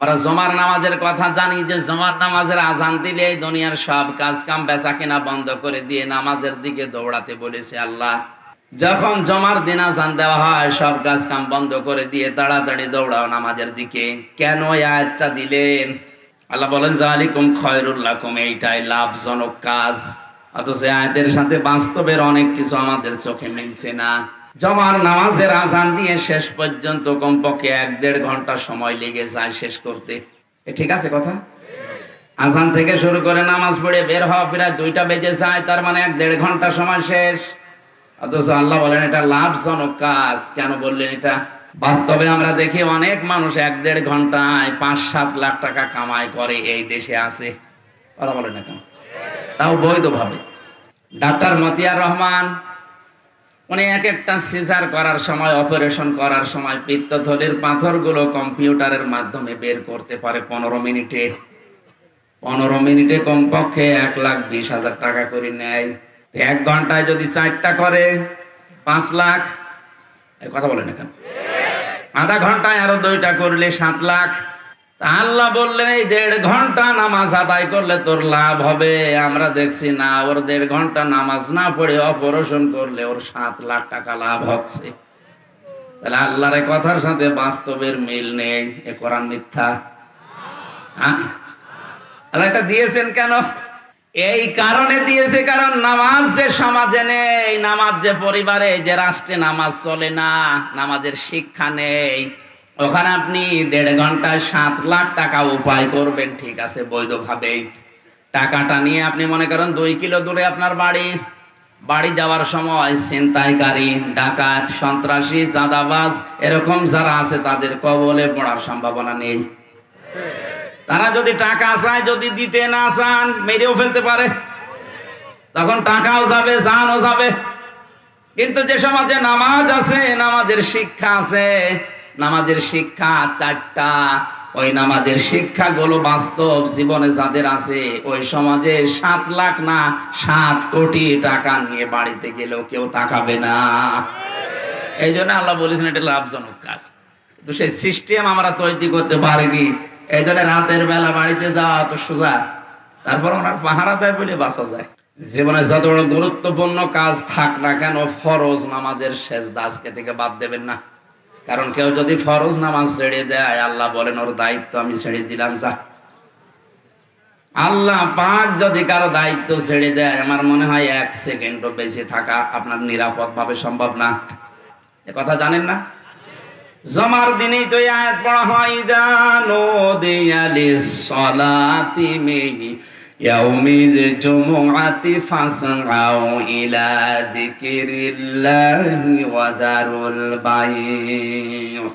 আমরা জমার নামাজের কথা জানি যে জমার নামাজের আজান দিলে এই দুনিয়ার সব কাজ কাম বেচা কেনা বন্ধ করে দিয়ে নামাজের দিকে দৌড়াতে বলেছে আল্লাহ। যখন জমার দিন আজান দেওয়া হয়, সব কাজ কাম বন্ধ করে দিয়ে তাড়াতাড়ি দৌড়াও নামাজের দিকে। কেন আয়াতটা দিলেন? আল্লাহ বলেন, জালিকুম খয়রুল্লাকুম এইটাই লাভজনক কাজ। অথচ আয়াতের সাথে বাস্তবের অনেক কিছু আমাদের চোখে মিলছে না। জমার নামাজের আজান দিয়ে শেষ পর্যন্ত কমপক্ষে এক দেড় ঘণ্টা সময় লেগে যায় শেষ করতে। এ ঠিক আছে কথা? আজান থেকে শুরু করে নামাজ পড়ে বের হওয়া প্রায় দুইটা বেজে যায়, তার মানে এক দেড় ঘণ্টা সময় শেষ। অথচ আল্লাহ বলেন, এটা লাভজনক কাজ। কেন বললেন এটা? বাস্তবে আমরা দেখি অনেক মানুষ এক দেড় ঘন্টায় পাঁচ সাত লাখ টাকা কামাই করে, এই দেশে আছে। কথা বলেন না কেন? তাও বৈধভাবে। ডাক্তার মতিয়ার রহমান উনি এক একটা সিজার করার সময় অপারেশন করার সময় পিত্তথলির পাথরগুলো কম্পিউটারের মাধ্যমে বের করতে পারে পনেরো মিনিটে। পনেরো মিনিটে কমপক্ষে এক লাখ বিশ হাজার টাকা করে নেয়। এক ঘন্টায় যদি চারটা করে, পাঁচ লাখ কথা বলেন এখানে। আধা ঘন্টায় আরও দুইটা করলে সাত লাখ। আল্লাহ বললেন, এই দেড় ঘণ্টা নামাজ আদায় করলে তোর লাভ হবে। আমরা দেখছি, না, ওর দেড় ঘণ্টা নামাজ না পড়ে অপারেশন করলে ওর সাত লাখ টাকা লাভ হচ্ছে। তাহলে আল্লাহর কথার সাথে বাস্তবের মিল নেই। এ কোরআন মিথ্যা। এটা দিয়েছেন কেন? এই কারণে দিয়েছে কারণ নামাজ যে সমাজে নেই, নামাজ যে পরিবারে, যে রাষ্ট্রে নামাজ চলে না, নামাজের শিক্ষা নেই। ওখানে আপনি দেড় ঘন্টায় সাত লাখ টাকা উপায় করবেন, ঠিক আছে, বৈধভাবে। টাকাটা নিয়ে আপনি মনে করেন দুই কিলো দূরে আপনার বাড়ি বাড়ি যাওয়ার সময় ছিনতাইকারী, ডাকাত, সন্ত্রাসী, চাঁদাবাজ, এরকম যারা আছে তাদের কবলে পড়ার সম্ভাবনা নেই। তারা যদি টাকা চায়, যদি দিতে না চান, মেরেও ফেলতে পারে। তখন টাকাও যাবে, জানও যাবে। কিন্তু যে সমাজে নামাজ আছে, নামাজের শিক্ষা আছে নামাজের শিক্ষা চারটা। ওই নামাজের শিক্ষাগুলো বাস্তব জীবনে যাদের আছে, ওই সমাজে সাত লাখ না, সাত কোটি টাকা নিয়ে বাড়িতে গেলেও কেউ তাকাবে না। এই জন্য আল্লাহ বলেছেন, এটা লাভজনক কাজ। কিন্তু সেই সিস্টেম আমরা তৈরি করতে পারিনি। এই জন্য রাতের বেলা বাড়িতে যাওয়া তো সোজা। তারপর ওনার পাহারা দেয় বলে বাঁচা যায়। জীবনে যত গুরুত্বপূর্ণ কাজ থাক না কেন, ফরজ নামাজের শেষ দাসকে থেকে বাদ দেবেন না। কারণ কেউ যদি ফরজ নামাজ ছেড়ে দেয়, আল্লাহ বলেন, ওর দায়িত্ব আমি ছেড়ে দিলাম, যা। আল্লাহ পাক যদি কারও দায়িত্ব ছেড়ে দেয়, আমার মনে হয় এক সেকেন্ডও বেঁচে থাকা আপনার নিরাপদ ভাবে সম্ভব না। এ কথা জানেন না? জমার দিনেই তো আয়াত পড়া হয় জানো দেয়ালি সলাতি মেহি يوم الجمعة فاسعوا إلى ذكر الله وذروا البيع.